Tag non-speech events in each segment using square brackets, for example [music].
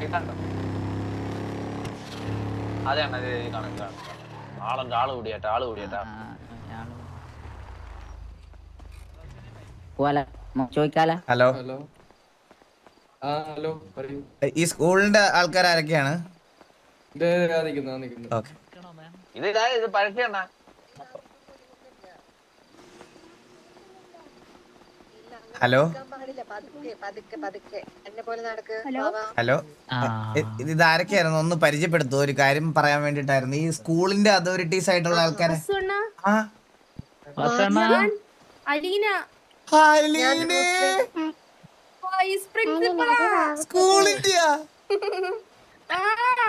ഇതുണ്ടോ അതെ അത് കാണാം കാണാം ആളുണ്ട് ആൾ കൂടിയാട്ടാ ആൾ കൂടിയാട്ടാ. ഹലോ. ഹലോ. ആ ഹലോ പറയൂ. ഈ സ്കൂളിന്റെ ആൾക്കാർ ആരൊക്കെയാണ് ഇതാ ഇത് പഴക്കണ്ണ ഹലോ? ഇ- ഇത് ഇത് ആരൊക്കെയായിരുന്നു ഒന്ന് പരിചയപ്പെടുത്തു. ഒരു കാര്യം പറയാൻ വേണ്ടിട്ടായിരുന്നു ഈ സ്കൂളിന്റെ അതോറിറ്റീസ് ആയിട്ടുള്ള ആൾക്കാരെ?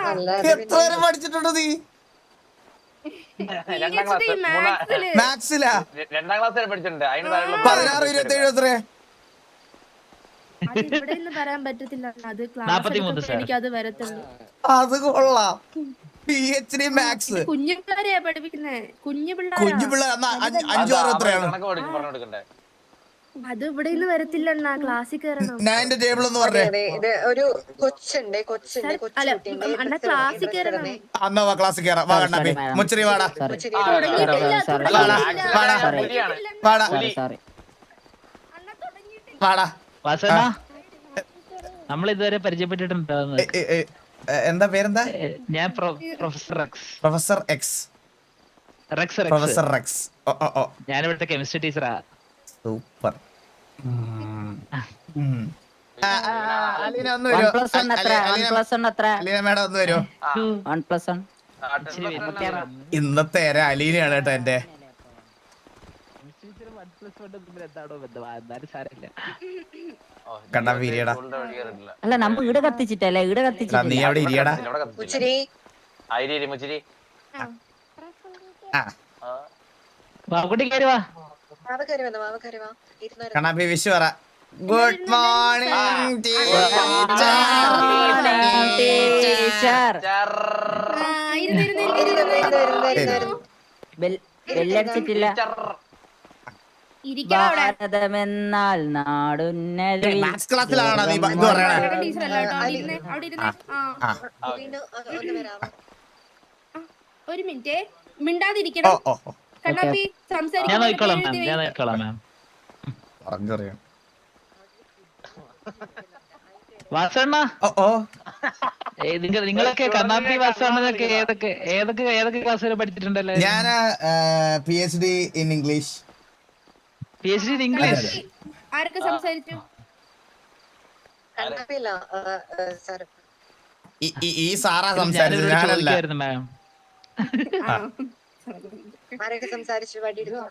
നല്ല എത്ര വരെ പഠിച്ചിട്ടുണ്ടോ നീ? രണ്ടാം ക്ലാസ്. മൂന്നാ മാത്സിൽ അത് കൊള്ളാം. പി എച്ച് ഡി മാത്സ് കുഞ്ഞുപിള്ളേരെയാ പഠിപ്പിക്കുന്നേ. കുഞ്ഞു കുഞ്ഞു പിള്ളേരാ പിള്ളേർ അഞ്ച് ആറ് എത്രയാണ്? കണക്ക് പഠിച്ച് പറഞ്ഞു കൊടുക്കണ്ടേ? അത് ഇവിടെ നിന്ന് വരത്തില്ലണ്ണാ. ക്ലാസ്സിൽ കയറണം ഞാൻ എന്റെ ടേബിൾ ഒന്ന് പറഞ്ഞേ. ഒരു കൊച്ചുണ്ട് കൊച്ചുണ്ട് അണ്ണ ക്ലാസ്സിൽ കയറണം അന്നാ വാ ക്ലാസ്സിൽ കയറാം വാ കണ്ണാപ്പി മുച്ചരി വാടാ. വാടാ. വാടാ. അണ്ണ. വാടാ. വാസന നമ്മൾ ഇതുവരെ പരിചയപ്പെട്ടിട്ടുണ്ടോ എ, എ, എ, എ, എന്താ പേരെന്താ? ഞാൻ professor Rex. Professor X Rex Rex. Professor Rex. ഓ ഓ ഓ. ഞാൻ ഇവിടുത്തെ കെമിസ്ട്രി ടീച്ചറാ. സൂപ്പർ. അലീന ഒന്ന് വരുമോ അലീന മേഡം ഒന്ന് വരുമോ ഇന്നത്തെ അലീനയാണ് കേട്ടോ എന്റെ എന്താണോ ബന്ധം ആ, എന്നാലും സാരമില്ല ഓ, കണ്ടാ വീരിയടാ. അല്ല നമ്മ ഇട കത്തിച്ചിട്ടല്ലേ? ഇട കത്തിച്ചിട്ട് നീ അവിടെ ഇരിയടാ. ഉച്ചിരി ആയിരി മുച്ചിരി. ആ. ആ. വാക്കുട്ടി കയറി വാ. കണ്ണാപ്പി വിഷു പറ. ഗുഡ് മോർണിംഗ് ടീച്ചർ ചർ. ആ, ഇരുന്ന്, ഇരുന്ന്, ഇരുന്ന്, ഇരുന്ന്, ഇരുന്ന് ഇരുന്ന് ഇരുന്ന് ഇരുന്ന് ബെല്ലടിച്ചിട്ടില്ല. ഭാരതമെന്നാൽ നാടുന്നത് മാത്സ് ക്ലാസ്സിലാണ് നീ ഇത് പറയണേ? ഒരു മിനിറ്റ്. മിണ്ടാതിരിക്കണം കണ്ണാപ്പി ഞാൻ നോക്കിക്കോളാം മാം ഞാൻ നോക്കിക്കോളാം മാം പറഞ്ഞറിയാം. വാസണ്ണ? നിങ്ങൾ നിങ്ങളൊക്കെ ഏതൊക്കെ ഏതൊക്കെ ഏതൊക്കെ ക്ലാസ് പഠിച്ചിട്ടുണ്ടല്ലേ? പഠിച്ചിട്ടുണ്ടല്ലോ ഞാൻ P H D in English P H D English ആരൊക്കെ സംസാരിച്ചു? കണ്ണാപ്പില്ല സാർ ഈ- ഈ- ഈ സാറാ സംസാരിച്ചത്. ഞാനല്ല. ചോദിക്കായിരുന്നു മാം ആരൊക്കെ സംസാരിച്ചു? വടിയിരുന്നു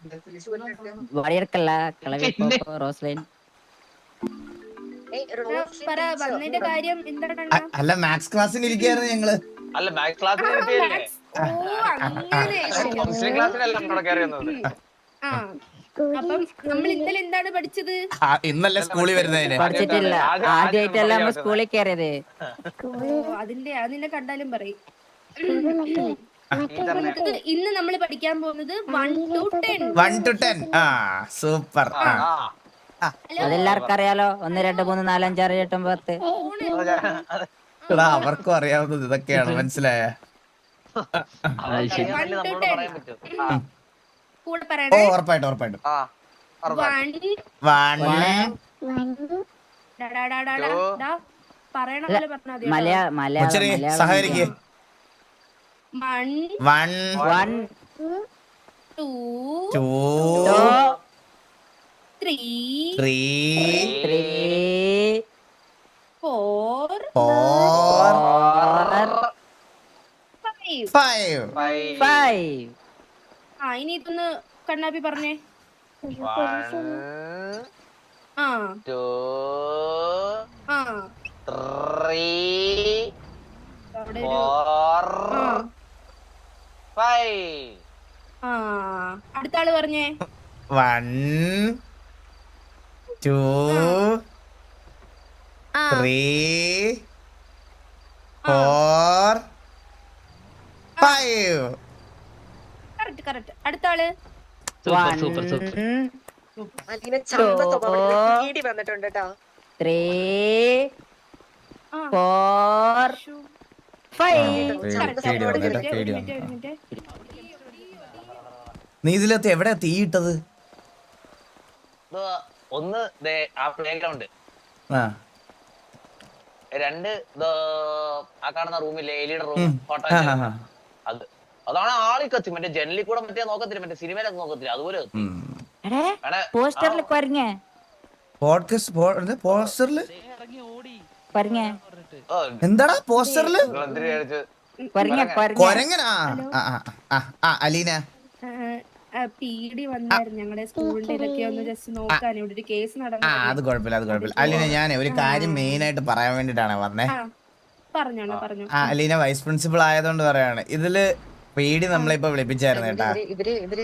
ചൂലിട്ട് വഴിയെടുക്കല്ല കിളവി പിന്നെ? റോസ്ലൈൻ. ഏയ് റോസ് പറ വന്നതിന്റെ കാര്യം എന്താണ് അ- അല്ല മാത്സ് ക്ലാസ്സിന് ഇരിക്കായിരുന്നു ഞങ്ങൾ. അല്ല മാത്സ് ക്ലാസ്സിന് ഓ അങ്ങനെ. കെമിസ്ട്രി ക്ലാസ്സിലല്ല നമ്മുടെ കയറി വന്നത്. ആ. അപ്പം നമ്മൾ ഇന്നലെ എന്താണ് പഠിച്ചത്? ആ, ഇന്നല്ലേ സ്കൂളിൽ വരുന്നതിന്. പഠിച്ചിട്ടില്ല. ആദ്യം- ആദ്യമായിട്ടല്ല നമ്മൾ സ്കൂളിൽ കയറിയത്. ഓ അതിന്റെ അത് നിന്നെ കണ്ടാലും പറയും. നമുക്ക് ഇന്ന് നമ്മൾ പഠിക്കാൻ പോകുന്നത് one two ten one two ten ആ സൂപ്പർ. ആ. അതെല്ലാവർക്കും അറിയാലോ. ഒന്ന് രണ്ട് മൂന്ന് നാല് അഞ്ച് ആറ് എട്ടും പത്ത്. എടാ അവർക്കും അറിയാവുന്നത് ഇതൊക്കെയാണ്. മനസ്സിലായ? അത് ശരി അതല്ലേ നമ്മളോട് പറയാൻ പറ്റും ആ കൂടെ ഓ പറയണേ ഉറപ്പായിട്ടും. ഉറപ്പായിട്ടും. ആ. വൺ വൺ ഡാ, ഡാ, ഡാ, ഡാ, ഡാ, ഡാ. പറയണ പോലെ പറഞ്ഞാൽ മതി മലയാ മലയാളം മുച്ചരി സഹകരിക്ക്. One one. One. Two. Two. Three. Three. Three. Four. Four. Five. Five. Five. ആ ഇനി ഇതൊന്ന് കണ്ണാപ്പി പറഞ്ഞേ. one, ആ. two, ആ. three, അവിടെ ഒരു four, ആ. five. ആ. അടുത്ത ആൾ പറഞ്ഞേ. വൺ ടു ആ. Three four five. കറക്റ്റ്. അടുത്ത ആൾ? Super super super. സ്വഭാവം വന്നിട്ടുണ്ട് കേട്ടോ ത്രീ ഫോർ ഫൈവ്. നീ ഇതിലകത്ത് എവിടെ തീയിട്ടത് ഇട്ടത്? ഒന്ന് ദേ ആ പ്ലേ ഗ്രൗണ്ട് ആ. രണ്ട് ആ കാണുന്ന റൂമില്ലേ എലിയുടെ റൂം ഫോട്ടോ. അത്. അതാണ് ആളിക്കത്തി കത്തി. മറ്റേ ജനലിൽ കൂടെ മറ്റേ നോക്കത്തില്ല മറ്റേ സിനിമയിലൊക്കെ നോക്കത്തില്ല. അതുപോലെ പോസ്റ്ററിൽ പോഡ്കാസ്റ്റ് ഓ, എന്താടാ കൊരങ്ങനാ? ആ, അലീന. വന്നായിരുന്നു. ഞങ്ങളുടെ സ്കൂളിന്റെ ഇതൊക്കെ ഒന്ന് ജസ്റ്റ് നോക്കാൻ. ഇവിടെ ഒരു കേസ് ആ നടന്നു അത് കുഴപ്പമില്ല അത് കുഴപ്പമില്ല. അലീന ഞാൻ ഒരു കാര്യം മെയിൻ ആയിട്ട് പറയാൻ വേണ്ടിട്ടാണ് പറഞ്ഞു. അലീന വൈസ് പ്രിൻസിപ്പൾ ആയതുകൊണ്ട് പറയാണ്. ഇതിൽ പേടി നമ്മളിപ്പോ വിളിപ്പിച്ചായിരുന്നു കേട്ടാ. ഇവർ ഇവർ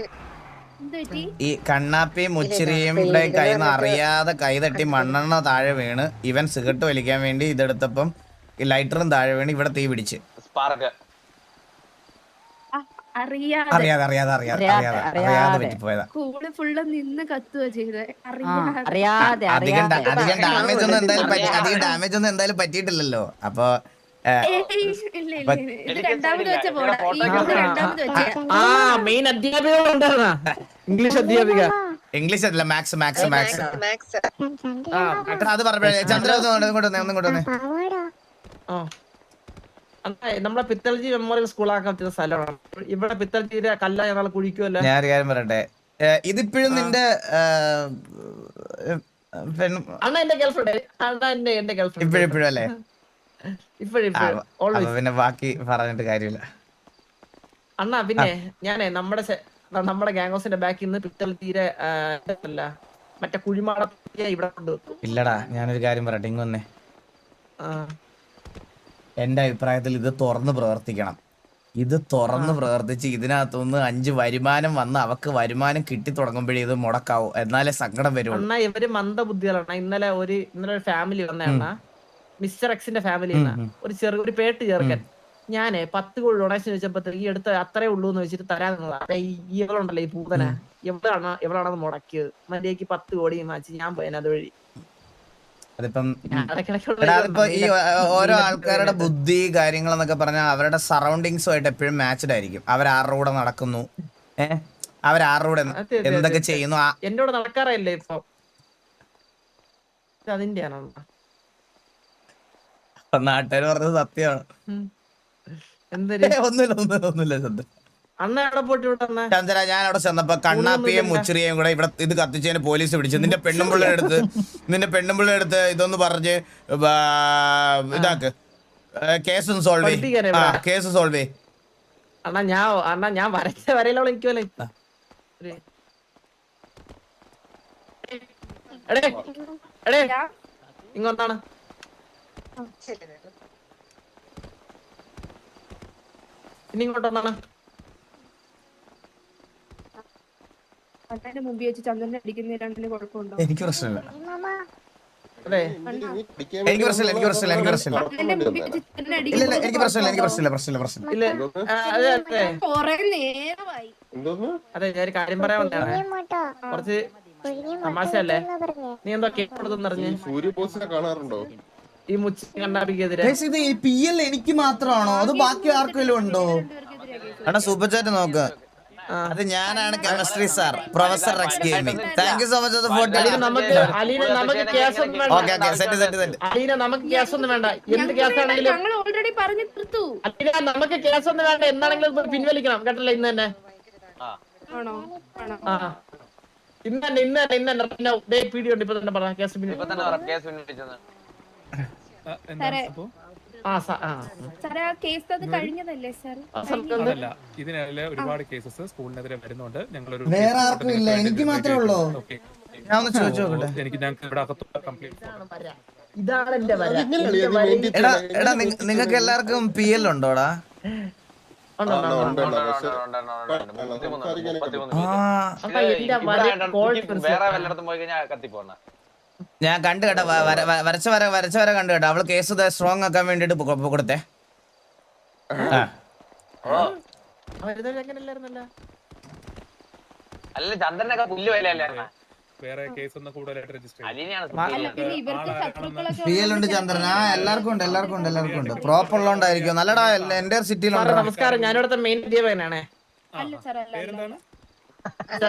ഈ കണ്ണാപ്പി മുച്ചിരിയും കൈന്ന് കയ്യിൽ നിന്ന് അറിയാതെ കൈ തട്ടി മണ്ണെണ്ണ താഴെ വീണ് ഇവൻ സിഗരറ്റ് വലിക്കാൻ വേണ്ടി ഇതെടുത്തപ്പം ഈ ലൈറ്ററും താഴെ വീണ് ഇവിടെ തീ പിടിച്ച്. അറിയാതെ. അറിയാതെ അറിയാതെ അറിയാതെ അറിയാതെ, പറ്റിപ്പോയതാ സ്കൂൾ ഫുള്ള് നിന്ന് കത്തുക ചെയ്തേ. അറിയാതെ. അധികം അധികം ഡാമേജ് ഒന്നും എന്തായാലും പറ്റി അധികം ഡാമേജ് ഒന്നും എന്തായാലും പറ്റിയിട്ടില്ലല്ലോ. അപ്പൊ ആ മെയിൻ അധ്യാപിക ഉണ്ടായിരുന്ന ഇംഗ്ലീഷ് അധ്യാപിക. ഇംഗ്ലീഷ് അല്ല മാത്സ് മാത്സ് മാത്സ് മാക്സ് ആ അത് പറഞ്ഞേ ചന്ദ്ര ഇങ്ങോട്ട് നമ്മളെ പിത്തൽജി മെമ്മോറിയൽ സ്കൂളാക്കാൻ പറ്റുന്ന സ്ഥലമാണ്. ഇവിടെ പിത്തൽജിയുടെ കല്ല ഞങ്ങൾ കുഴിക്കുമല്ലോ ഞാൻ ഒരു കാര്യം പറയട്ടെ. ഇതിപ്പോഴും നിന്റെ അണ്ണ എന്റെ ഗേൾഫ്രണ്ട് അണ്ണ എന്റെ എന്റെ ഗേൾഫ്രണ്ട് ഇപ്പോഴും ഇപ്പോഴും അല്ലേ? പിന്നെ ബാക്കി പറഞ്ഞിട്ട് കാര്യമില്ല. അണ്ണാ പിന്നെ ഞാനേ നമ്മുടെ നമ്മുടെ ഗാംഗോസിന്റെ ബാക്കിൽ നിന്ന് പിത്തൽ തീരെ അല്ല മറ്റേ കുഴിമാട ഇവിടെ കൊണ്ടുവെക്കും ഇല്ലടാ ഞാനൊരു കാര്യം പറയട്ടെ ഇങ്ങൊന്നേ. എന്റെ അഭിപ്രായത്തിൽ ഇത് തുറന്ന് പ്രവർത്തിക്കണം. ഇത് തുറന്ന് പ്രവർത്തിച്ച് ഇതിനകത്തുനിന്ന് അഞ്ച് വരുമാനം വന്ന് അവക്ക് വരുമാനം കിട്ടി തുടങ്ങുമ്പോഴേ ഇത് മുടക്കാവൂ. എന്നാലേ സങ്കടം വരുള്ളൂ ഇവർ മന്ദബുദ്ധികളാണ്. ഇന്നലെ ഒരു ഇന്നലെ ഒരു ഫാമിലി വന്ന അണ്ണ. മിസ്റ്റർ എക്സിന്റെ ഫാമിലി ഒരു ചെറു ഒരു പേട്ട് ചേർക്കൻ. ഞാൻ പത്ത് കോടി ഡൊണേഷൻ ചോദിച്ചപ്പോ ഈ എടുത്ത് അത്രേ ഉള്ളൂ എന്ന് വെച്ചിട്ട് തരാൻ ഇവളുണ്ടല്ലോ ഈ പൂതന. എവിടെയാണ് എവിടെയാണെന്ന് മുടക്കിയത്. മര്യാദയ്ക്ക് പത്ത് കോടി മാച്ച് ഞാൻ പോയന അതുവഴി. അതിപ്പം അതിപ്പോ ഈ ഓരോ ആൾക്കാരുടെ ബുദ്ധി കാര്യങ്ങളെന്നൊക്കെ പറഞ്ഞാൽ അവരുടെ സറൗണ്ടിങ്സുമായിട്ട് എപ്പോഴും മാച്ച്ഡ് ആയിരിക്കും. അവരാരുടെ കൂടെ നടക്കുന്നു. ഏഹ് അവരാരുടെ എന്തൊക്കെ ചെയ്യുന്നു? എന്റെ കൂടെ നടക്കാറല്ലേ ഇപ്പൊ. അതിന്റെയാണോ? നാട്ടുകാർ പറഞ്ഞത് സത്യമാണ്. ഒന്നുമില്ല ഒന്നുമില്ല ഒന്നുമില്ല ചന്ദ്ര അണ്ണ എവിടെ പോയിട്ട് ഇവിടെ അണ്ണ ചന്ദ്ര ഞാൻ അവിടെ ചെന്നപ്പോ കണ്ണാപ്പിയും മുച്ചിറിയും കൂടെ ഇവിടെ ഇത് കത്തിച്ചതിന് പോലീസ് പിടിച്ചു. നിന്റെ പെണ്ണുമ്പിള്ള അടുത്ത് നിന്റെ പെണ്ണുമ്പിള്ള അടുത്ത് ഇതൊന്ന് പറഞ്ഞ് ഇതാക്ക്. കേസ് സോൾവ് കേസ് സോൾവ് ചെയ് അണ്ണാ ഞാൻ അണ്ണാ ഞാൻ വരച്ച വരയിലോളം എനിക്കുമല്ലേ ഒരു- എടേ എടേ ഇങ്ങോട്ടാണ്. ശരി ഇങ്ങോട്ട് ഇങ്ങോട്ടൊന്നാണ് അണ്ണന്റെ മുമ്പിൽ വെച്ച് ചന്ദ്രനെ അടിക്കുന്ന രണ്ടിന് കുഴപ്പമുണ്ടോ? എനിക്ക് പ്രശ്നമില്ല. അതെ എനിക്ക് പ്രശ്നമില്ല എനിക്ക് പ്രശ്നമില്ല എനിക്ക് പ്രശ്നമില്ല. അണ്ണന്റെ മുമ്പിൽ വെച്ച് ചന്ദ്രനെ ഇല്ല ഇല്ല എനിക്ക് പ്രശ്നമില്ല എനിക്ക് പ്രശ്നമില്ല പ്രശ്നമില്ല പ്രശ്നമില്ല. ആ, അതെ അതെ. കൊറേ നേരമായി. അതെ ഞാൻ ഒരു കാര്യം പറയാൻ വന്നതാണ്. കുറച്ച് തമാശയല്ലേ നീ എന്തോ കേക്ക് കൊടുത്തെന്നറിഞ്ഞ് സൂര്യ ബോസിനെ കാണാറുണ്ടോ? ഈ മുച്ചി കണ്ണാപ്പിക്കെതിരെ ഇത് പി എൽ എനിക്ക് മാത്രമാണോ? അത് ബാക്കി ആർക്കെങ്കിലും ഉണ്ടോ? അണ സൂപ്പർ ചാറ്റ് നോക്ക്. അത് ഞാനാണ് chemistry sir professor Rex gaming thank you so much for Aleena നമുക്ക് അലീന നമുക്ക് കേസ് ഒന്നും വേണ്ട. Okay okay set set set. Aleena നമുക്ക് കേസ് ഒന്നും വേണ്ട. എന്ത് കേസ് ആണെങ്കിലും ഞങ്ങൾ ഓൾറെഡി പറഞ്ഞു തീർത്തു. അലീന നമുക്ക് കേസ് ഒന്നും വേണ്ട. എന്നാണെങ്കിലും ഇത് പിൻവലിക്കണം. കേട്ടല്ലോ ഇന്ന് തന്നെ. ആണോ? ആണോ? ആ. ഇന്ന് തന്നെ ഇന്ന് തന്നെ ഇന്ന് തന്നെ. പിന്നെ ദേ പീഡി ഉണ്ട്. ഇപ്പൊ തന്നെ പറഞ്ഞ. കേസ് ഇപ്പൊ തന്നെ പറ കേസ് പിൻവലിച്ചെന്ന്. സാറേ ആ സാറേ കേസ് അത് കഴിഞ്ഞതല്ലേ സാർ അതല്ല ഒരുപാട് കേസസ് സ്കൂളിനെതിരെ വരുന്നുണ്ട് ഞങ്ങളൊരു വേറെ ആർക്കും ഇല്ല എനിക്ക് മാത്രമേ ഉള്ളൂ ഓക്കെ ഞാൻ ഒന്ന് ചോദിച്ചു നോക്കട്ടെ എനിക്ക് ഞങ്ങൾക്ക് ഇവിടെ ഇതാണ് എന്റെ വര അതെങ്ങനെയാണ് എന്റെ ഇത് വരയിൽ- maintain എടാ എടാ നിങ്ങൾക്ക് എല്ലാവർക്കും പി എൽ ഉണ്ടോടാ ഉണ്ടോ, ഉണ്ടോ, ഉണ്ടോ. ഉണ്ട്, ഉണ്ട്, പക്ഷെ മുപ്പത്തിമൂന്ന് മുപ്പത്തിമൂന്ന് ആ അപ്പൊ എന്റെ വര കോൾ എനിക്ക് വേറെ വല്ലയിടത്തും പോയി കഴിഞ്ഞാൽ കത്തിപ്പോണ ഞാൻ കണ്ടു കേട്ടോ വര- വരച്ച വര വരച്ച വര കണ്ടു കേട്ടോ. അവൾ കേസ് സ്ട്രോങ് ആക്കാൻ വേണ്ടിട്ട് കൊടുത്തേ. അല്ല ചന്ദ്രനൊക്കെ പുല്ല് വിലയല്ലേ വേറെ കേസ് ഒന്നും കൂടുതലായിട്ട് രജിസ്റ്റർ പി എൽ ഉണ്ട് ചന്ദ്രൻ. ആ എല്ലാവർക്കും ഉണ്ട് എല്ലാവർക്കും ഉണ്ട് എല്ലാവർക്കും ഉണ്ട്. പ്രോപ്പർ ഉള്ളതുകൊണ്ടായിരിക്കും നല്ലടാ എന്റെ സാറേ സിറ്റിയിലുണ്ട് നമസ്കാരം. ഞാനിവിടുത്തെ മെയിൻ അധ്യാപകനാണ് അല്ല സാർ അല്ല അല്ല. പേരെന്താണ്? അല്ല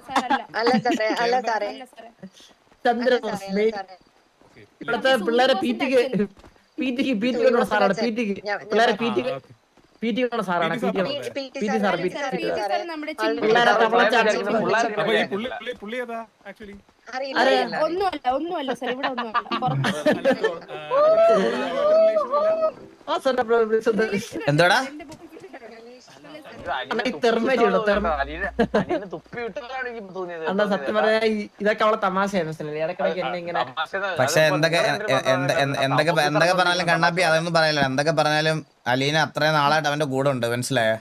സാർ അല്ല അല്ല സാറേ അല്ല സാറേ. അല്ല സാറേ. ചന്ദ്രബോസ് ഇവിടുത്തെ പിള്ളേരെ പീറ്റിക്ക് പീറ്റിക്ക് പീറ്റിക്ക് കൊണ്ടുള്ള സാറാണ് പീറ്റിക്ക് പിള്ളേരെ പീറ്റിക്ക് കൊണ്ടുള്ള സാറാണ് പീറ്റി സാർ ഒന്നുമല്ല ഒന്നുമല്ല സാർ ഇവിടെ ഒന്നുമല്ല എന്തോടാ അണ്ണാ സത്യം പറഞ്ഞാ ഇതൊക്കെ അവളെ ഇടക്കിടക്ക് എന്നെ ഇങ്ങനെ പക്ഷെ എന്തൊക്കെ എന്തൊക്കെ എന്തൊക്കെ പറഞ്ഞാലും കണ്ണാപ്പി അതൊന്നും പറയല്ലോ. എന്തൊക്കെ പറഞ്ഞാലും അലീന അത്രയും നാളായിട്ട് അവന്റെ കൂടെ ഉണ്ട് മനസ്സിലായോ?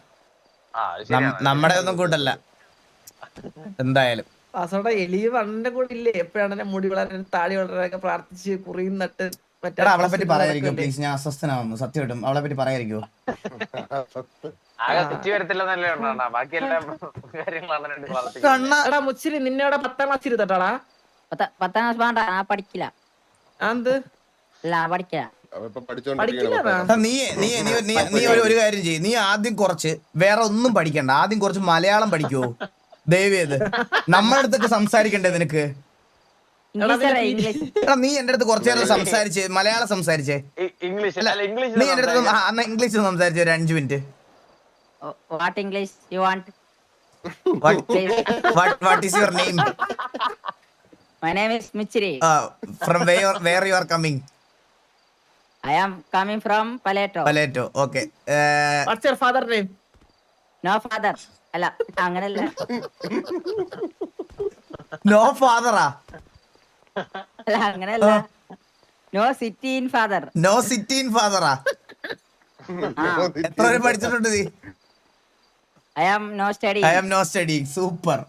നമ്മടെ നമ്മുടെ ഒന്നും കൂട്ടല്ല. എന്തായാലും. വാസോടെ എലിയ അണ്ണന്റെ കൂടെ ഇല്ലേ? എപ്പോഴാണ് മുടി വളരാൻ താടി വളരാനൊക്കെ പ്രാർത്ഥിച്ച് കുറിയും നട്ട് മറ്റേ അവളെ പറ്റി പറയായിരിക്കും ഇതൊക്കെ പ്ലീസ്. ഞാൻ അസ്വസ്ഥനാവുന്നു സത്യം കിട്ടും അവളെ പറ്റി പറയായിരിക്കുമോ [laughs] മുച്ചിരി പത്താം ക്ലാസ് ഇരുത്തട്ടാടാ പത്ത- ക്ലാസ് വേണ്ട ആ പഠിക്കില്ല. എന്ത്? അല്ല നീ നീ നീ നീ ഒരു കാര്യം ചെയ്യ്. നീ ആദ്യം കുറച്ച് വേറെ ഒന്നും പഠിക്കണ്ട. ആദ്യം കുറച്ച് മലയാളം പഠിക്കുവോ? ദയവേത് നമ്മുടെ അടുത്തൊക്കെ സംസാരിക്കണ്ടേ നിനക്ക്? നീ എന്റെ അടുത്ത് കുറച്ചു നേരം സംസാരിച്ചേ മലയാളം സംസാരിച്ചേ. ഇംഗ്ലീഷ് നീ എന്റെ അടുത്ത് ഇംഗ്ലീഷ് സംസാരിച്ചേ ഒരു അഞ്ചു minute. What English you want what is your name my name is മിച്ചിരി from where you are coming I am coming from പലേറ്റോ പലേറ്റോ okay what's your father name no father അല്ല അങ്ങനല്ല. നോ ഫാദറാ അല്ല അങ്ങനല്ല. No city in father no city in ഫാദറാ എത്ര വരെ പഠിച്ചിട്ടുണ്ട് നീ? I am no study I am no study super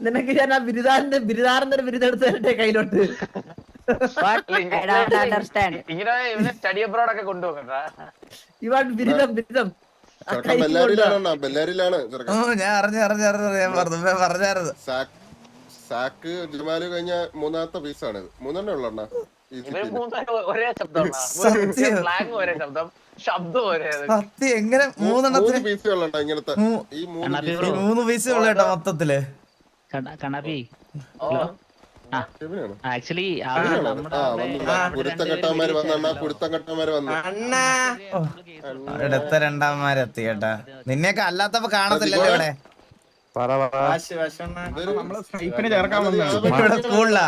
നിനക്ക് ഞാൻ ആ ബിരുദാന്റെ ബിരുദാനന്റെ ബിരുദം എടുത്ത് തരട്ടെ കയ്യിലോട്ട് അണ്ടർസ്റ്റാൻഡ് ഇങ്ങനെ ഇവനെ സ്റ്റഡി അബ്രോഡ് ഒക്കെ കൊണ്ടുപോകട്ടാ ഇവാൻ ബിരുദം ബിരുദം. ഞാൻ അറിഞ്ഞു അറിഞ്ഞു അറിഞ്ഞു. ഞാൻ പറഞ്ഞു പറഞ്ഞായിരുന്നു. സാക്ക് ജമാൽ കഴിഞ്ഞ മൂന്നാമത്തെ പീസാണ് മൂന്നെണ്ണ ഉള്ളണ്ണ ഒരേ ശബ്ദം ഒരേ ശബ്ദം. ഒരേ സത്യം എങ്ങനെ മൂന്നെണ്ണത്തിന്? മൂന്ന് പീസേ ഉള്ളു കേട്ടോ മൊത്തത്തിൽ. ഇവനാണ്. ആക്ച്വലി അടുത്ത രണ്ടാമന്മാരെത്തി കേട്ടാ. നിന്നെയൊക്കെ അല്ലാത്തപ്പോ കാണത്തില്ലല്ലോ ഇവിടെ. ഇവിടെ സ്കൂളിലാ.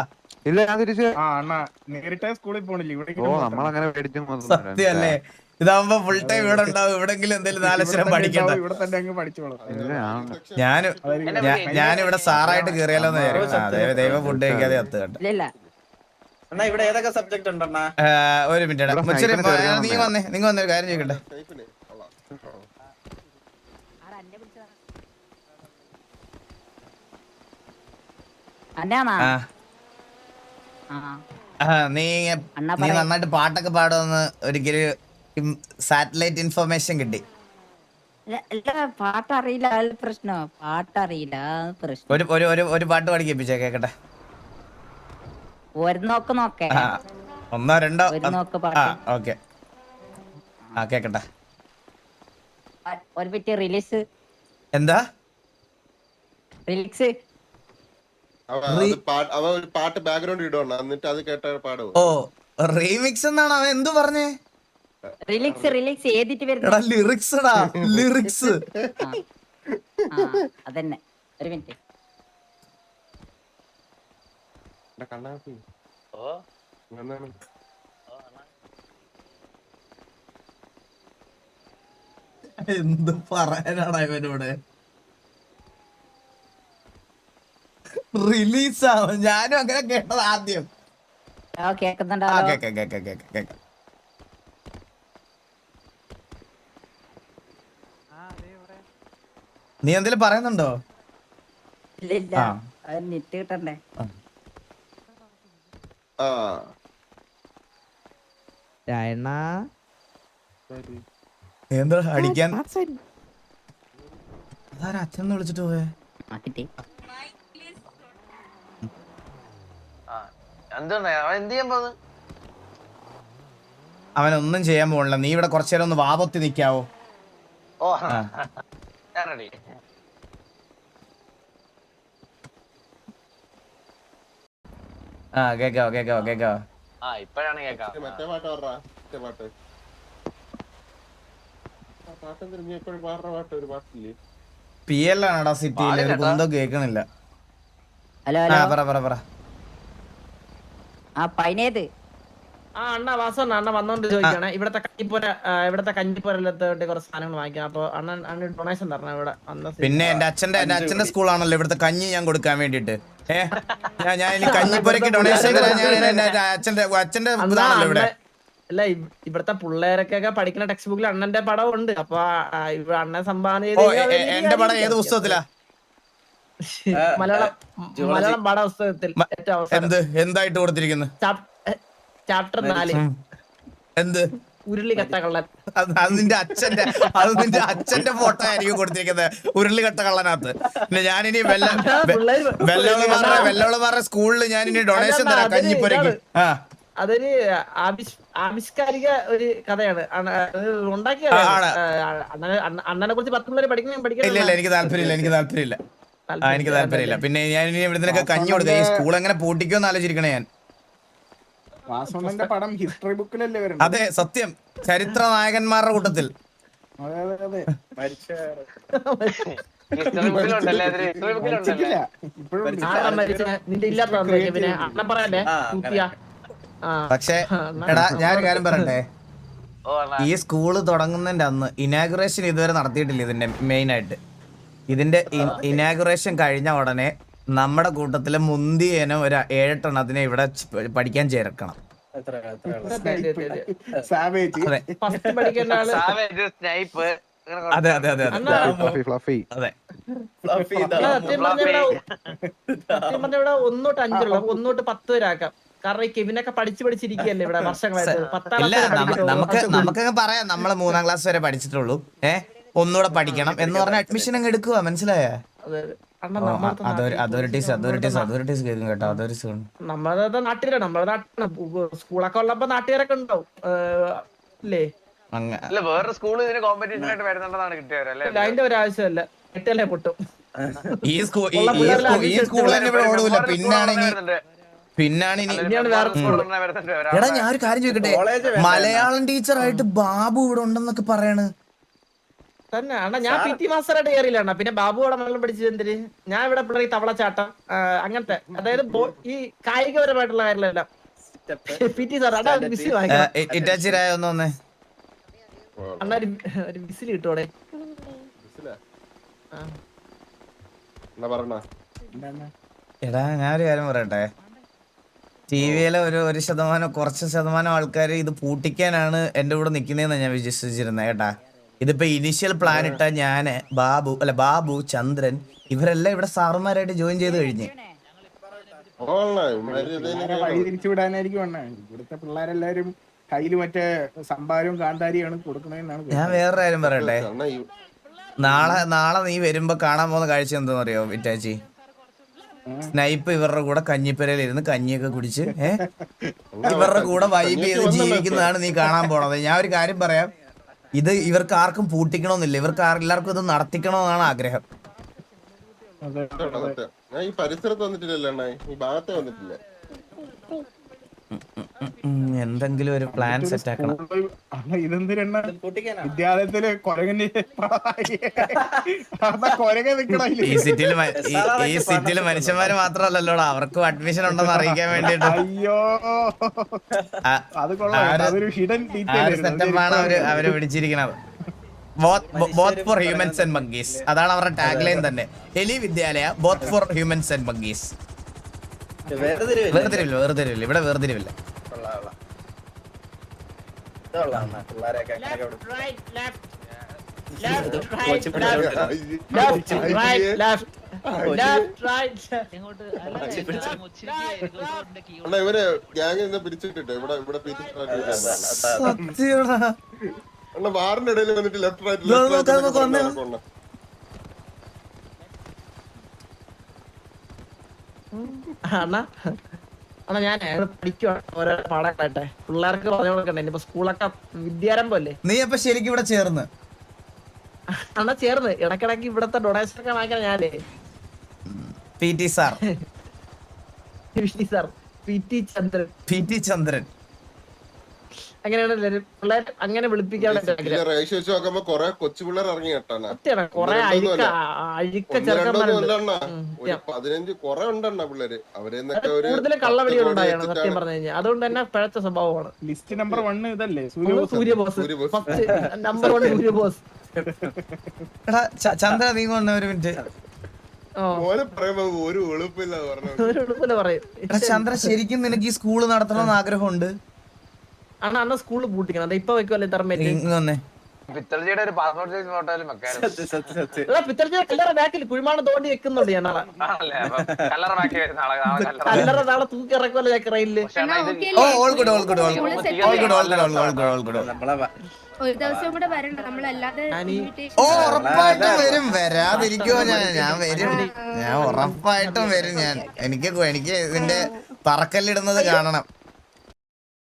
ഇല്ല ഞാൻ തിരിച്ച് ആ അണ്ണാ നേരിട്ട് സ്കൂളിൽ പോണില്ല. ഇവിടെ സത്യല്ലേ നമ്മളങ്ങനെ ഇതാവുമ്പോ ഫുൾ ടൈം ഇവിടെ ഉണ്ടാവും എവിടെങ്കിലും എന്തെങ്കിലും നാലക്ഷരം പഠിക്കണ്ട. ഞാൻ തന്നെ അങ്ങ് പഠിച്ചോളാം ഞാനും ഞാൻ ഞാനിവിടെ സാറായിട്ട് കേറിയാലോന്ന് വിചാരിക്കും ആ, ദൈവ- ദൈവം ഫുഡ് കഴിക്കാതെ അത്ത് കണ്ട. ഇവിടെ ഏതൊക്കെ സബ്ജക്ട് ഉണ്ടെണ്ണ ഒരു മിനിറ്റ് മുച്ചിരി നീ വന്നേ. നിങ്ങൾ വന്നൊരു കാര്യം ചോദിക്കട്ടെ. നീ നീ നന്നായിട്ട് പാട്ടൊക്കെ പാടുമെന്ന് ഒരിക്കലും സാറ്റലൈറ്റ് ഇൻഫർമേഷൻ കിട്ടി. പാട്ടറിയില്ല പ്രശ്നം? പാട്ടറിയില്ല പ്രശ്നം. ഒരു ഒരു ഒരു ഒരു പാട്ട് പാടി കേൾപ്പിച്ചേ കേക്കട്ടെ. ഒരു നോക്ക്. നോക്കേ ഒന്നോ രണ്ടോ ഒരു നോക്ക് പാട്ട്. ഓക്കെ. ആ കേക്കട്ടെ. ഒരു പറ്റിയ റിലീസ്. എന്താ? റിലീസ്. അവ അത് അവ പാട്ട് ബാക്ക്ഗ്രൗണ്ട് ഇടുവണ്ണ എന്നിട്ട് അത് കേട്ട ഓ റീമിക്സ് എന്നാണ് അവൻ എന്തു പറഞ്ഞേ? റിലീക്സ് റിലീക്സ് ഏതിട്ട് എടാ വരുന്നു ലിറിക്സ് എടാ ലിറിക്സ് ആ. അതന്നെ. ഒരു മിനിറ്റ്. കണ്ണാപ്പി. ഓ. എന്താണ് എന്ത് പറയാനാണ് ഇവനോട്? റിലീസാ ഞാനും അങ്ങനെ കേട്ടത് ആദ്യം. ആ കേക്കുന്നുണ്ടോ? ആ കേക്ക കേക്ക കേക്ക കേക്ക. നീ എന്തെങ്കിലും പറയുന്നുണ്ടോ? ഇല്ല. അത് നെറ്റ് കിട്ടണ്ടേ? എന്താ അടിക്കാൻ? അതാരാ അച്ഛൻ വിളിച്ചിട്ട് പോയേ? അവനൊന്നും ചെയ്യാൻ പോകണില്ല നീ ഇവിടെ കുറച്ചു നേരം ഒന്ന് വാപൊത്തി നിക്കാവോ? ഓ. ഞാൻ റെഡി ആ കേക്കാവോ കേക്കാവോ കേക്കാവോ. ആ ഇപ്പോഴാണ് കേക്കാം മറ്റേ പാട്ട് പറഞ്ഞ മറ്റേ പാട്ട്. ആ പാട്ട് തിരിഞ്ഞ് എപ്പോഴും പാടുന്ന പാട്ട് ഒരു പാട്ടില്ലേ? പി എൽ ആണടാ സിറ്റിയിൽ ഒരു. കുന്തം കേൾക്കണില്ല. ഹലോ ആ ഹലോ പറ പറ പറ. ആ പൈനേത്. ആ അണ്ണ വാസണ്ണ അണ്ണ വന്നോണ്ട് ചോദിക്കണേ. ഇവിടത്തെ കഞ്ഞിപ്പുര ആ, ഇവിടത്തെ കഞ്ഞിപ്പുരലത്തോട്ട് കുറച്ച് സാധനങ്ങൾ വാങ്ങിക്കാം. അപ്പൊ അണ്ണൻ അണ്ണൻ ഡൊണേഷൻ തരണം ഇവിടെ. വന്ന. പിന്നെ എന്റെ അച്ഛന്റെ എന്റെ അച്ഛന്റെ സ്കൂളാണല്ലോ ഇവിടുത്തെ കഞ്ഞി ഞാൻ കൊടുക്കാൻ വേണ്ടിട്ട് ഏ ഞാൻ ഇനി കഞ്ഞിപ്പുരക്ക് ഡൊണേഷൻ ഞാൻ അച്ഛന്റെ അച്ഛന്റെ ഇതാണല്ലോ ഇവിടെ. അല്ല ഇവ്- ഇവിടുത്തെ പിള്ളേരൊക്കെ പഠിക്കുന്ന ടെക്സ്റ്റ് ബുക്കിൽ അണ്ണന്റെ പടം ഉണ്ട് അപ്പൊ ഇവിടെ അണ്ണൻ സംഭാവന എന്റെ പടം ഏത് പുസ്തകത്തിലാ? മലയാളം മലയാളം പാഠ പുസ്തകത്തിൽ ഏറ്റവും എന്ത്? എന്തായിട്ട് കൊടുത്തിരിക്കുന്നു? ചാപ്റ്റർ നാല്. എന്ത്? ഉരുളി കട്ടകള്ളൻ അത് അത് നിന്റെ അച്ഛന്റെ അത് നിന്റെ അച്ഛന്റെ ഫോട്ടോ ആയിരിക്കും കൊടുത്തിരിക്കുന്നത്. ഉരുളികട്ട കള്ളനകത്ത് പിന്നെ ഞാനിനി വെല്ല വെല്ലോളമാരുടെ വെല്ലോളുമാരുടെ സ്കൂളിൽ ഞാനിനി ഡൊണേഷൻ തരാം. കഞ്ഞിപ്പുരക്ക് ആ. അതൊരു ആവിഷ് ആവിഷ്കാരിക ഒരു കഥയാണ്. ഉണ്ടാക്കിയ അണ്ണനെ കുറിച്ച് പത്ത് പിള്ളേർ പഠിക്കണം പഠിക്കണം ഇല്ല ഇല്ല എനിക്ക് താല്പര്യമില്ല എനിക്ക് താല്പര്യമില്ല. ആ എനിക്ക് താല്പര്യമില്ല പിന്നെ ഞാൻ ഇനി ഇവിടുന്നൊക്കെ കഞ്ഞി കൊടുക്കാം ഈ സ്കൂൾ എങ്ങനെ പൂട്ടിക്കുമെന്ന് ആലോചിച്ചിരിക്കണേ ഞാൻ. വാസവണ്ണന്റെ പടം ഹിസ്റ്ററി ബുക്കിലല്ലേ വരുന്നത്? അതെ സത്യം. ചരിത്ര നായകന്മാരുടെ കൂട്ടത്തിൽ. അതെ അതെ അതെ. മരിച്ച ഹിസ്റ്ററി ബുക്കിലുണ്ടല്ലേ അതിന് ഹിസ്റ്ററി ബുക്കിലുണ്ടല്ലേ? ആരാ മരിച്ചത്? നിന്റെ ഇല്ലാത്ത പിന്നെ അണ്ണൻ പറയണ്ടേ കുത്തിയ ആ പക്ഷേ എടാ ഞാനൊരു കാര്യം പറയട്ടെ. ഈ സ്കൂൾ തുടങ്ങുന്നതിന്റെ അന്ന് ഇനാഗുറേഷൻ ഇതുവരെ നടത്തിയിട്ടില്ല ഇതിന്റെ മെയിൻ ആയിട്ട് ഇതിന്റെ ഇനാഗുറേഷൻ കഴിഞ്ഞ ഉടനെ നമ്മുടെ കൂട്ടത്തിലെ മുന്തിയനും ഒരു ഏഴെട്ടെണ്ണത്തിനെ ഇവിടെ ച് പഠിക്കാൻ ചേർക്കണം. ഫസ്റ്റ് പഠിക്കേണ്ട ആൾ. സാവേജ് സ്നൈപ്പ് അതെ അതെ അതെ അതെ. അണ്ണാ അതെ. ഒന്നോട്ട് അഞ്ചുള്ള. ഒന്നോട്ട് പത്ത് വരെ ആക്കാം കാരണം ഈ കെവിനൊക്കെ പഠിച്ചു പഠിച്ചിരിക്കുകയല്ലേ ഇവിടെ വർഷങ്ങളായിട്ട്. പത്താം. നമുക്ക് നമുക്കങ്ങ് പറയാം. നമ്മൾ മൂന്നാം ക്ലാസ് വരെ പഠിച്ചിട്ടുള്ളൂ. ഏഹ് ഒന്നുകൂടെ പഠിക്കണം എന്ന് പറഞ്ഞ അഡ്മിഷൻ അങ്ങ് എടുക്കുക മനസ്സിലായ? അതോറിറ്റീസ് അതോറിറ്റീസ് അതോറിറ്റീസ് കേൾക്കും കേട്ടോ അതോറിറ്റീസ് നമ്മളത് നാട്ടിലാണ് നമ്മുടെ നാട്ടിലാണ്. സ്കൂളൊക്കെ ഉള്ളപ്പോ നാട്ടുകാരൊക്കെ ഉണ്ടാവും. അല്ല വേറെ സ്കൂൾ ഇതിന് കോമ്പറ്റീഷൻ ആയിട്ട് വരുന്നുണ്ടെന്നാണ് അതിന്റെ ഒരു ആവശ്യമല്ല. എട്ടല്ലേ പൊട്ടും. ഈ സ്കൂൾ ഈ ഉള്ള ഈ പിള്ളേരെല്ലാം സ്കൂൾ തന്നെ ഇവിടെ ഓടൂല. പിന്നാണ് ഇനി പിന്നാണ് എടാ ഞാൻ ഒരു കാര്യം ചോദിക്കട്ടെ? മലയാളം ടീച്ചറായിട്ട് ബാബു ഇവിടെ ഉണ്ടെന്നൊക്കെ പറയണ്. തന്നെ അണ്ണാ ഞാൻ പി ടി മാസ്റ്ററായിട്ട് കയറിയില്ല അണ്ണാ പിന്നെ ബാബു അവിടെ മലയാളം പഠിച്ചത് എന്തിന്? ഞാൻ ഇവിടെ പിള്ളേർ തവളച്ചാട്ടം അങ്ങനത്തെ. അതായത് ഈ കായികപരമായിട്ടുള്ള കാര്യങ്ങളെല്ലാം. [laughs] പി ടി സാർ അടാ വാങ്ങിക്കണം ഇറ്റാച്ചിരായ ഒന്ന് വന്നേ അണ്ണാ ഒരു വിസിൽ കിട്ടോടെ എടാ ഞാനൊരു കാര്യം പറയട്ടെ. ടി വിയിലെ ഒരു ഒരു ശതമാനം കുറച്ച് ശതമാനം ആൾക്കാർ ഇത് പൂട്ടിക്കാനാണ് എന്റെ കൂടെ നിൽക്കുന്നതെന്ന് ഞാൻ വിശ്വസിച്ചിരുന്നത് കേട്ടാ. ഇതിപ്പോ ഇനിഷ്യൽ പ്ലാൻ ഇട്ട ഞാൻ ബാബു അല്ല ബാബു ചന്ദ്രൻ ഇവരെല്ലാം ഇവിടെ സാറുമാരായിട്ട് ജോയിൻ ചെയ്ത് കഴിഞ്ഞ്. വഴി ഇവിടുത്തെ പിള്ളേരെല്ലാരും കയ്യിൽ മറ്റേ സംഭാരവും കാന്താരിയാണ് കൊടുക്കണെന്നാണ് ഞാൻ വേറൊരു കാര്യം പറയട്ടെ? നാളെ നാളെ നീ വരുമ്പോ കാണാൻ പോകുന്ന കാഴ്ച എന്താണെന്ന് അറിയോ വിറ്റാച്ചി സ്നൈപ്പ് ഇവരുടെ കൂടെ കഞ്ഞിപ്പരയിൽ ഇരുന്ന് കഞ്ഞിയൊക്കെ കുടിച്ച് ഏഹ് ഇവരുടെ കൂടെ വൈബ് ചെയ്ത് ജീവിക്കുന്നതാണ് നീ കാണാൻ പോണത്. ഞാൻ ഒരു കാര്യം പറയാം. ഇത് ഇവർക്ക് ആർക്കും പൂട്ടിക്കണമെന്നില്ല. ഇവർക്ക് എല്ലാവർക്കും ഇത് നടത്തിക്കണമെന്നാണ് ആഗ്രഹം. ഞാൻ ഈ പരിസരത്ത് വന്നിട്ടില്ലല്ലോ അണ്ണാ. ഈ ഭാഗത്തെ വന്നിട്ടില്ല. എന്തെങ്കിലും ഒരു പ്ലാൻ സെറ്റ് ആക്കണം. ഇതെന്തിനാ വിദ്യാലയത്തിൽ കൊരകന് കൊരക നിക്കണ ഈ സിറ്റിയിൽ ഈ സിറ്റിയിൽ മനുഷ്യന്മാര് മാത്രമല്ലല്ലോടാ. അവർക്കും അഡ്മിഷൻ ഉണ്ടെന്ന് അറിയിക്കാൻ വേണ്ടിട്ട് അയ്യോ. അത് കൊള്ളാം. അവർ അവർ പിടിച്ചിരിക്കണത് both for humans and monkeys അതാണ് അവരുടെ ടാഗ് ലൈൻ തന്നെ. എലി വിദ്യാലയ both for humans and monkeys വേർതിരിവില്ല. വേർതിരിവില്ല ഇവിടെ വേർതിരിവില്ല. അണ്ണാ ഇവർ ഗ്യാങ് പിരിച്ചിട്ടിട്ട് ഇവിടെ ഇവിടെ സത്യമാടാ. അണ്ണാ വാറിന്റെ ഇടയിൽ വന്നിട്ട് ലെഫ്റ്റ് റൈറ്റ് ദോ, നോക്ക്, നോക്ക്, വന്നേ. അണ്ണാ അണ്ണാ ഞാൻ പഠിക്കുവാണ് ഓരോ പാടാട്ടെ പിള്ളേർക്ക് പറഞ്ഞു കൊടുക്കണ്ടേ? ഇനിയിപ്പോ സ്കൂളൊക്കെ വിദ്യാരംഭമല്ലേ നീ അപ്പൊ ശരിക്കും ഇവിടെ ചേർന്ന്. അണ്ണാ ചേർന്ന്. ഇടക്കിടക്ക് ഇവിടത്തെ ഡൊണേഷൻ ഒക്കെ വാങ്ങിക്കണ ഞാനേ. P T sir. Sir. P T Chandran. P T Chandran. അങ്ങനെയാണ് പിള്ളേർ അങ്ങനെ വിളിപ്പിക്കാനുള്ള എന്റെ ആഗ്രഹം. റേഷ്യോ വെച്ച് നോക്കുമ്പോ കൊറേ കൊച്ചു പിള്ളേർ ഇറങ്ങി കേട്ടാണ്. സത്യമാണ്. കൊറേ ഒന്ന് അഴുക്ക രണ്ടൊന്നുമല്ല. അഴുക്ക ചെറുക്കന്മാരുണ്ട്. അണ്ണാ. ഒരു സത്യം. പതിനഞ്ച് കൊറേ ഉണ്ടെണ്ണ പിള്ളേര്. അവരെന്നൊക്കെ ഒരു കൂടുതലും കള്ളവടികൾ ഉണ്ടായാണ് സത്യം പറഞ്ഞു കഴിഞ്ഞാൽ അതുകൊണ്ട് തന്നെ പിഴച്ച സ്വഭാവമാണ്. ലിസ്റ്റ് നമ്പർ വൺ ഇതല്ലേ? Surya Suryabose. First number one Suryabose എടാ ചന്ദ്ര നീ വന്ന ഒരു മിനിറ്റ്. ഒരു ചന്ദ്ര ശരിക്കും നിനക്ക് ഈ സ്കൂൾ നടത്തണമെന്ന് ആഗ്രഹമുണ്ട്? അണ്ണ അന്ന് സ്കൂളിൽ പൂട്ടിക്കണം. അതാ ഇപ്പൊ വെക്കുമല്ലേ തെർമേറ്റ് പിത്തർജിയുടെ ഒരു പാസ്പോർട്ട് സൈസ് ഫോട്ടോയിലും വെക്കാനും പിത്തർജി കല്ലറ ബാക്കിൽ കുഴിമാണം തോണ്ടി വെക്കുന്നുണ്ട് ഞാൻ കല്ലറ ബാക്കി കല്ലറ നാളെ തൂക്കി ഇറക്കുമല്ലോ ഞാൻ റെയിലിൽ? പക്ഷെ അണ്ണാ ഇത് okay oh all good all good all സ്കൂളിൽ good set all good all good all good all good all good ഒരു ദിവസം കൂടെ വരണം നമ്മളല്ലാതെ ഓ ഉറപ്പായിട്ടും വരും. വരാതിരിക്കുമോ ഞാൻ? ഞാൻ വരും. ഞാൻ ഉറപ്പായിട്ടും വരും ഞാൻ. എനിക്ക് എനിക്ക് ഇതിന്റെ പറക്കല്ലിടുന്നത് കാണണം.